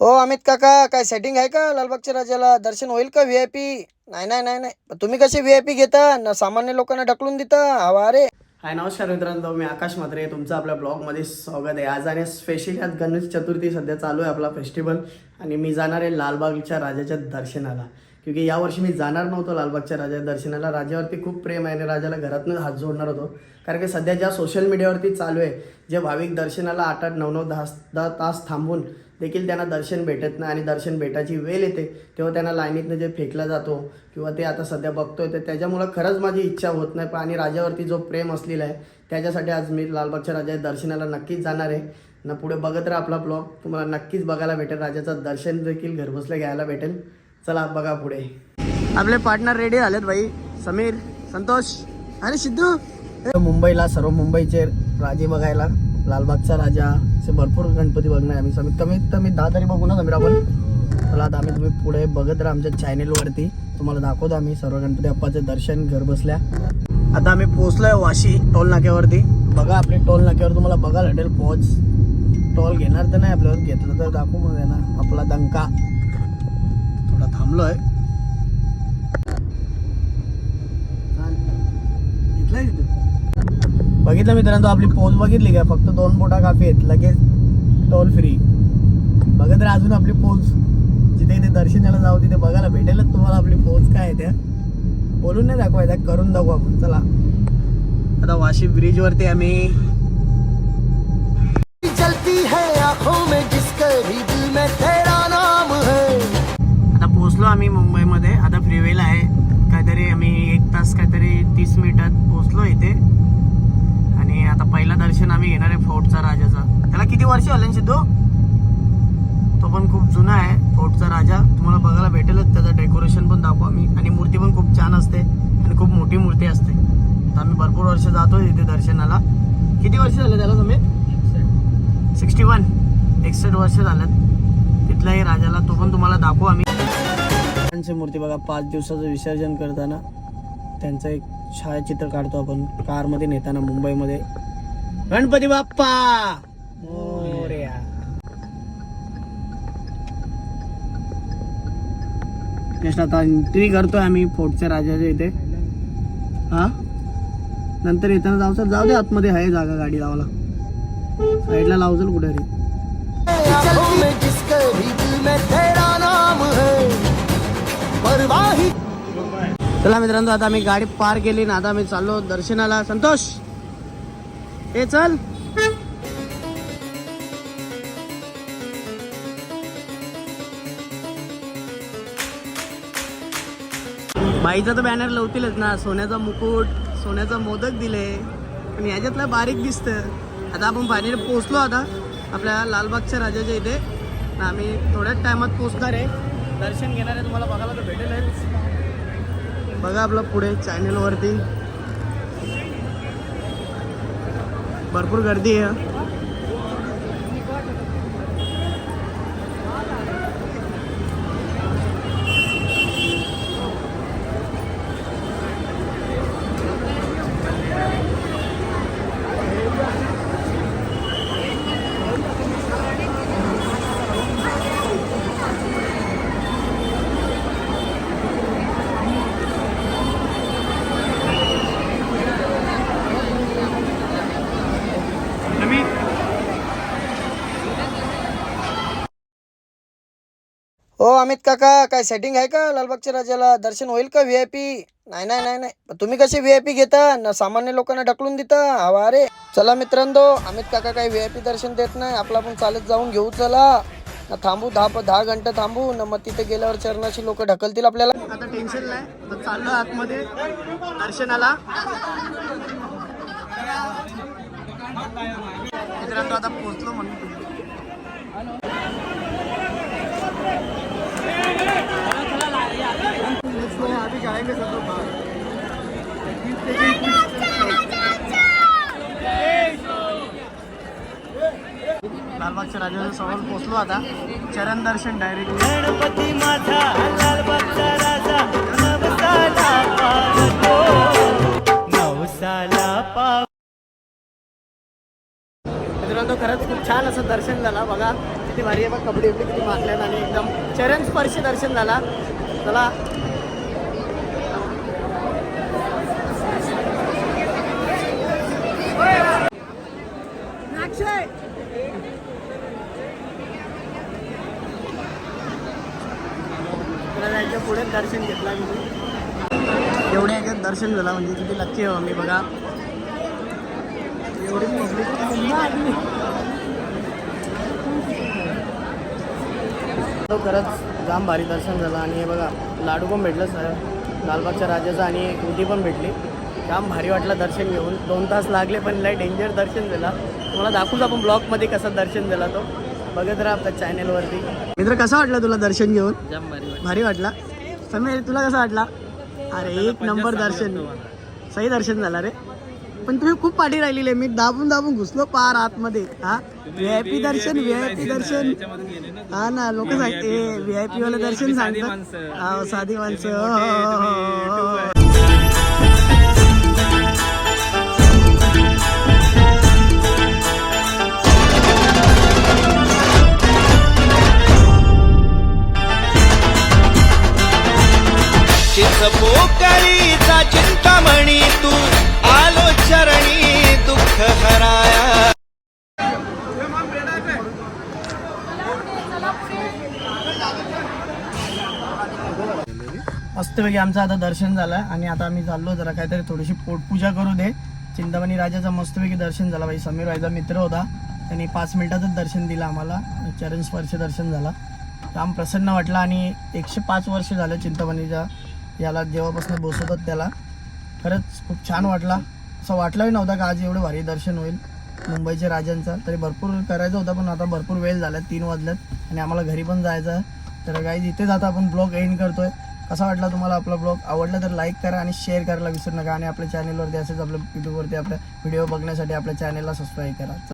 हो अमित काका काय सेटिंग आहे का लालबागच्या राजाला? दर्शन होईल का व्ही आय पी नाही नाही नाही नाही. तुम्ही कसे व्ही आय पी घेता? न सामान्य लोकांना ढकलून देता? हवा रे. हाय नमस्कार मित्रांनो मी आकाश म्हात्रे. तुमचं आपल्या ब्लॉगमध्ये स्वागत आहे. आज आणि स्पेशली आज गणेश चतुर्थी सध्या चालू आहे आपला फेस्टिवल आणि मी जाणार आहे लालबागच्या राजाच्या दर्शनाला. क्योंकि यावर्षी मी जाणार नव्हतो लालबागच्या राजा दर्शनाला. राजावरती खूप प्रेम आहे आणि राजाला घरातून हात जोडणार होतो. कारण की सध्या ज्या सोशल मीडियावरती चालू आहे जे भाविक दर्शनाला आठ आठ नऊ नऊ दहा दहा तास थांबून देखील त्यांना दर्शन भेटत नाही आणि दर्शन भेटायची वेळ येते तेव्हा त्यांना लाईनीतनं जे फेकला जातो किंवा ते आता सध्या बघतोय तर त्याच्यामुळं खरंच माझी इच्छा होत नाही. पण आणि राजावरती जो प्रेम असलेला आहे त्याच्यासाठी आज मी लालबागच्या राजा दर्शनाला नक्कीच जाणार आहे. ना पुढे बघत राहा आपला ब्लॉग तुम्हाला नक्कीच बघायला भेटेल. राजाचं दर्शन देखील घरबसल्या घ्यायला भेटेल. चला बघा पुढे. आपले पार्टनर रेडी झालेत भाई. समीर संतोष अरे सिद्धू. मुंबईला सर्व मुंबईचे राजे बघायला. लालबागचा राजा. असे भरपूर गणपती बघणार आम्ही. समीर कमीत कमी दहा तरी बघू ना समीर आपण? चला आता आम्ही तुम्ही पुढे बघत राहा आमच्या चॅनेलवरती तुम्हाला दाखवतो आम्ही सर्व गणपती बाप्पाचं दर्शन घर बसल्या. आता आम्ही पोहोचलोय वाशी टोल नाक्यावरती. बघा आपले टोल नाक्यावर तुम्हाला बघायला भेटेल. पॉज टोल घेणार तर नाही आपल्यावर. घेतलं तर दाखवू मग ना आपला दंका. इथला तिथं? बघितलं मित्रांनो आपली पोच बघितली का? फक्त दोन बोटा काफी आहेत. लगेच टोल फ्री. बघत राहा अजून आपली पोच जिथे इथे दर्शनाला जाऊ तिथे बघायला भेटेलच तुम्हाला आपली पोच काय आहे त्या बोलून नाही दाखवायचं करून दाखवू आपण. चला. आता वाशी ब्रिज वरती आम्ही चलती है आंखों में जिसके भी दिल में तेरा नाम पोहोचलो आम्ही मुंबईमध्ये. आता फ्रीवेला आहे. काहीतरी आम्ही एक तास काहीतरी तीस मिनिटात पोहोचलो इथे. आणि आता पहिला दर्शन आम्ही घेणार आहे फोर्टचा राजाचा. त्याला किती वर्ष झाले ना सिद्धू? तो पण खूप जुना आहे फोर्टचा राजा. तुम्हाला बघायला भेटेलच त्याचं डेकोरेशन पण दाखवू आम्ही. आणि मूर्ती पण खूप छान असते आणि खूप मोठी मूर्ती असते. तर आम्ही भरपूर वर्ष जातो इथे दर्शनाला. किती वर्ष झाले त्याला तुम्ही? Sixty one. एकसष्ट वर्ष झाल्यात तिथल्याही राजाला तो पण तुम्हाला दाखवू आम्ही. त्यांची मूर्ती बघा पाच दिवसाचं विसर्जन करताना त्यांचं एक छायाचित्र काढतो आपण. कारमध्ये नेताना मुंबईमध्ये. गणपती बाप्पा! मोरया. आता एंट्री करतोय आम्ही फोर्टच्या राजाच्या इथे. हा? नंतर येताना जाऊ सर जाऊ दे आतमध्ये आहे जागा गाडी लावायला. साईडला लावजल कुठे परवाही. चला मित्रांनो आता आम्ही गाडी पार केली ना आता आम्ही चाललो दर्शनाला. संतोष ए चल. बाईचा तर बॅनर लावतीलच ना सोन्याचा मुकुट सोन्याचा मोदक दिले. आणि ह्याच्यातला बारीक दिसतं. आता आपण फायनली पोचलो आता आपल्या लालबागच्या राजाच्या इथे. आम्ही थोड्याच टायमात पोचणार आहे. दर्शन घेणारे तुम्हाला बघायला तर भेटेलच बघा आपलं पुढे चॅनलवरती भरपूर गर्दी आहे. हो अमित काका काय सेटिंग आहे का लालबागच्या राजाला? दर्शन होईल का व्ही आय पी नाही नाही नाही नाही. तुम्ही कसे व्ही आय पी घेता? न सामान्य लोकांना ढकलून देता? हवा रे. चला मित्रांनो अमित काका काही व्ही आय पी दर्शन देत नाही. आपला आपण चालत जाऊन घेऊ चला. न थांबू दहा दहा घंटे थांबू. न मग तिथे गेल्यावर चरणाची लोक ढकलतील आपल्याला. आता टेन्शन नाही. चाललो आतमध्ये दर्शनाला. मित्रांनो आता पोहोचलो म्हणून. लालबागच्या राजाच्या समोर पोहोचलो आता. चरण दर्शन डायरेक्ट गणपती माझा लालबागचा राजा नवसाला पावतो नवसाला पाव मित्रांनो खरंच खूप छान असं दर्शन झालं. बघा किती भारी आहे बघ कपडे बिपडे किती मागल्यात आणि एकदम चरणस्पर्शी दर्शन झाला. चला तुला जायच्या पुढे दर्शन घेतला मी. एवढ्या याच्यात दर्शन झाला म्हणजे किती लक्की आहे मी बघा. एवढी खरंच जाम भारी दर्शन झालं आणि हे बघा लाडू पण भेटलं सर. लालबागच्या राजाचं आणि उटी पण भेटली. जाम भारी वाटलं दर्शन घेऊन. दोन तास लागले पण लय डेंजर दर्शन झाला. तुम्हाला दाखवूच आपण ब्लॉगमध्ये कसं दर्शन झाला तो. बघत राहा आपल्या चॅनेलवरती. मित्र कसं वाटलं तुला दर्शन घेऊन? भारी वाटला. समीर तुला कसं वाटला? अरे एक नंबर दर्शन. सही दर्शन झाला रे. पण तुम्ही खूप पाठी राहिलेली मी दाबून दाबून घुसलो पार आतमध्ये. हा? व्ही आय पी दर्शन व्ही आय पी दर्शन. हा ना लोक सांगते व्ही आय पी वाले दर्शन सांगतात. साधी माणसं. पोकळीचा चिंतामणी तू आलो चरणी दुःख हराया. मस्तपैकी आमचं आता दर्शन झालं आणि आता आम्ही चाललो जरा काहीतरी थोडीशी पोटपूजा करू दे. चिंतामणी राजाचं मस्तपैकी दर्शन झालं. भाई समीर भाईचा मित्र होता. त्यांनी पाच मिनिटातच दर्शन दिलं आम्हाला. चरण स्पर्श दर्शन झाला. काम प्रसन्न वाटलं आणि एकशे पाच वर्ष झालं चिंतामणीच्या याला जेव्हापासून बसवतात त्याला. खरंच खूप छान वाटला. असं वाटलंही नव्हता का आज एवढं भारी दर्शन होईल. मुंबईच्या राजांचा. तरी भरपूर करायचं होतं पण आता भरपूर वेळ झाला तीन वाजल्यात आणि आम्हाला घरी पण जायचं आहे. तर काही इथेच आता आपण ब्लॉग एंड करतोय. कसा वाटला तुम्हाला आपला ब्लॉग आवडला तर लाईक करा आणि शेअर करायला विसरू नका. आणि आपल्या चॅनलवरती असेच आपल्या यूट्यूबवरती आपल्या व्हिडिओ बघण्यासाठी आपल्या चॅनलला सबस्क्राईब करा.